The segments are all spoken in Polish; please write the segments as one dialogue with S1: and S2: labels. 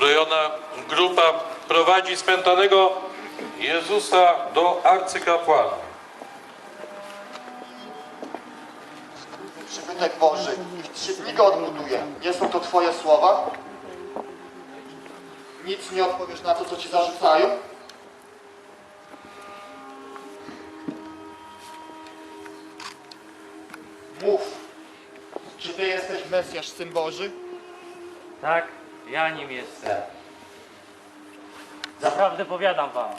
S1: uzbrojona grupa prowadzi spętanego Jezusa do arcykapłana.
S2: Przybytek Boży w trzy dni go odbuduje. Nie są to twoje słowa? Nic nie odpowiesz na to, co ci zarzucają? Mów. Czy ty jesteś Mesjasz, Syn Boży?
S3: Tak, ja nim jestem. Zaprawdę powiadam wam,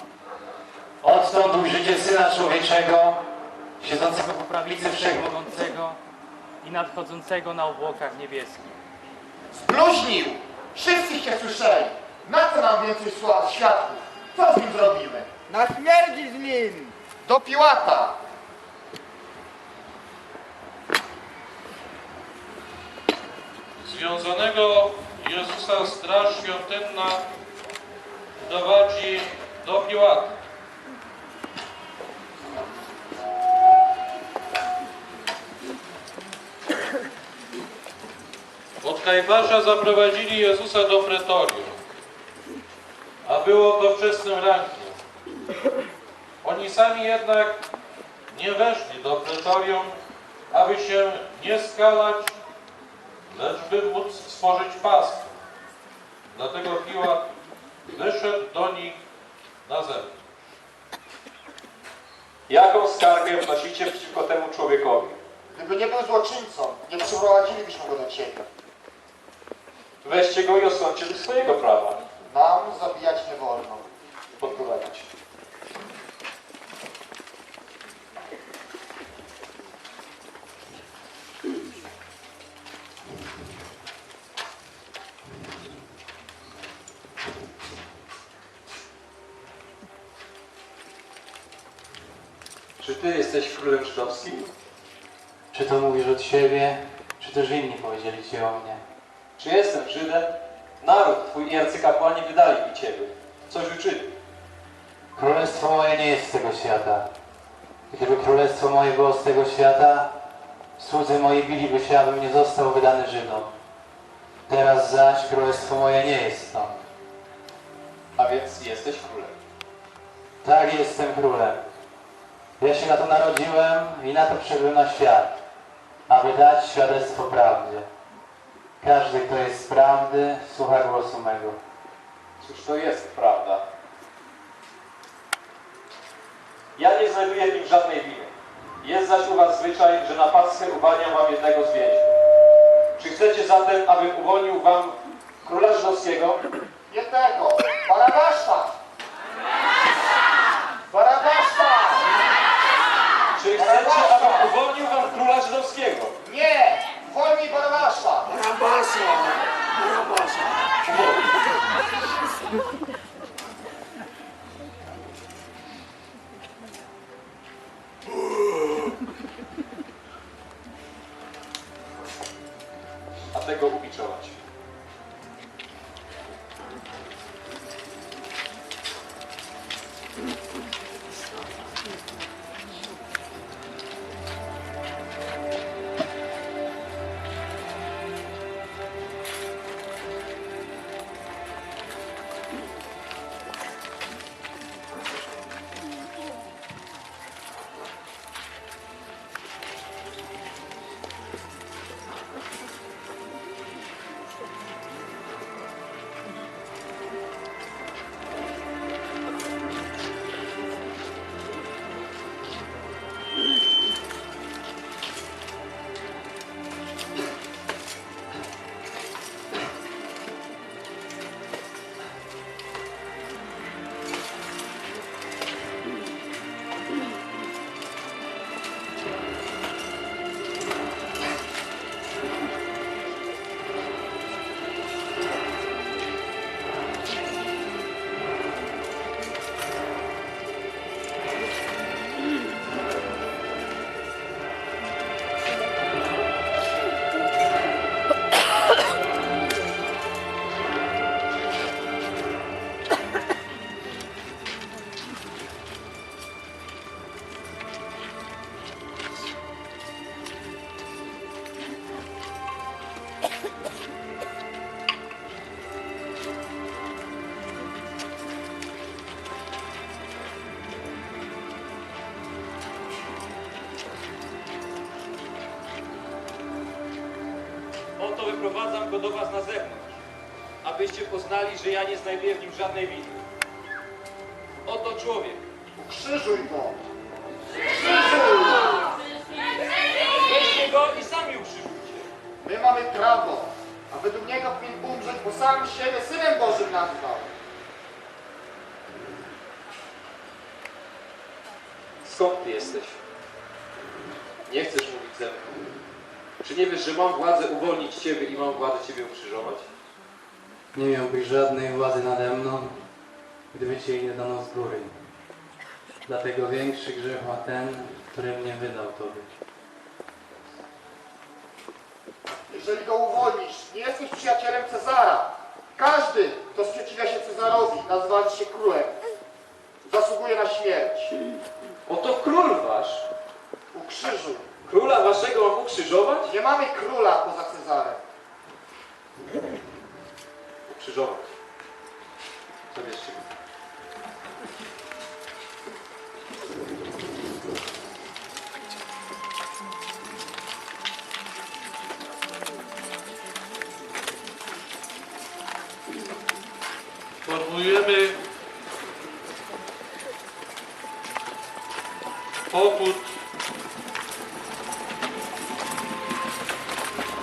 S4: Odtąd ujrzycie Syna Człowieczego, siedzącego po prawicy
S3: Wszechmogącego i nadchodzącego na obłokach niebieskich.
S2: Zbluźnił! Wszystkich cię słyszeli! Na co nam więcej sła- świadków? Co z nim zrobimy?
S5: Na śmierci z nim!
S2: Do Piłata!
S1: Związanego Jezusa Straż Świątynna prowadzi do Piłata. Od Kajfasza zaprowadzili Jezusa do pretorium, a było to wczesnym rankiem. Oni sami jednak nie weszli do pretorium, aby się nie skalać lecz by móc stworzyć paskę. Dlatego Piłat wyszedł do nich na zewnątrz.
S6: Jaką skargę wnosicie przeciwko temu człowiekowi?
S2: Gdyby nie był złoczyńcą, nie przyprowadzilibyśmy go do ciebie.
S6: Weźcie go i osądźcie ze swojego prawa.
S2: Nam zabijać nie wolno.
S6: Podprowadzić. Czy ty jesteś królem żydowskim?
S4: Czy to mówisz od siebie, czy też inni powiedzieli ci o mnie?
S6: Czy jestem Żydem? Naród twój i arcykapłani wydali mi ciebie. Coś uczynił.
S4: Królestwo moje nie jest z tego świata. Gdyby królestwo moje było z tego świata, słudzy moi biliby się, abym nie został wydany Żydom. Teraz zaś królestwo moje nie jest stąd.
S6: A więc jesteś królem.
S4: Tak, jestem królem. Ja się na to narodziłem i na to przybyłem na świat, aby dać świadectwo prawdzie. Każdy, kto jest z prawdy, słucha głosu mego.
S6: Cóż to jest prawda? Ja nie znajduję w nim żadnej winy. Jest zaś u was zwyczaj, że na Paschę uwalniam wam jednego z więźniów. Czy chcecie zatem, abym uwolnił wam króla żydowskiego?
S2: Jednego! Barabasza!
S6: Czy chcecie, abym uwolnił wam króla żydowskiego?
S2: Nie! Wolnij Barabasza!
S6: wyprowadzam go do was na zewnątrz, abyście poznali, że ja nie znajduję w nim żadnej winy. Oto człowiek.
S2: Ukrzyżuj go!
S6: Weźcie go i sami ukrzyżujcie.
S2: My mamy prawo, a według niego powinien umrzeć, bo sam siebie Synem Bożym nazwał.
S6: Skąd ty jesteś? Nie chcesz mówić ze mną. Czy nie wiesz, że mam władzę uwolnić ciebie i mam władzę ciebie ukrzyżować?
S4: Nie miałbyś żadnej władzy nade mną, gdyby ci jej nie dano z góry. Dlatego większy grzech ma ten, który mnie wydał Tobie.
S2: Jeżeli go uwolnisz, nie jesteś przyjacielem Cezara. Każdy, kto sprzeciwia się Cezarowi, nazywając się królem, zasługuje na śmierć.
S6: Oto król wasz.
S2: Ukrzyżuj.
S6: Króla waszego ukrzyżować?
S2: Nie mamy króla poza Cezarem.
S6: Ukrzyżować. Co wiesz czym?
S1: Formułujemy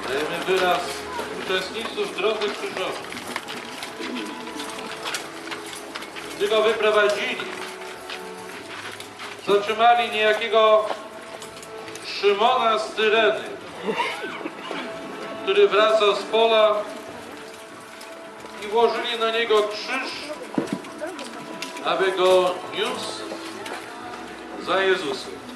S1: Dajemy wyraz uczestnictwu w drodze krzyżowej. Gdy go wyprowadzili, zatrzymali niejakiego Szymona z Tyreny, który wracał z pola i włożyli na niego krzyż, aby go niósł za Jezusem.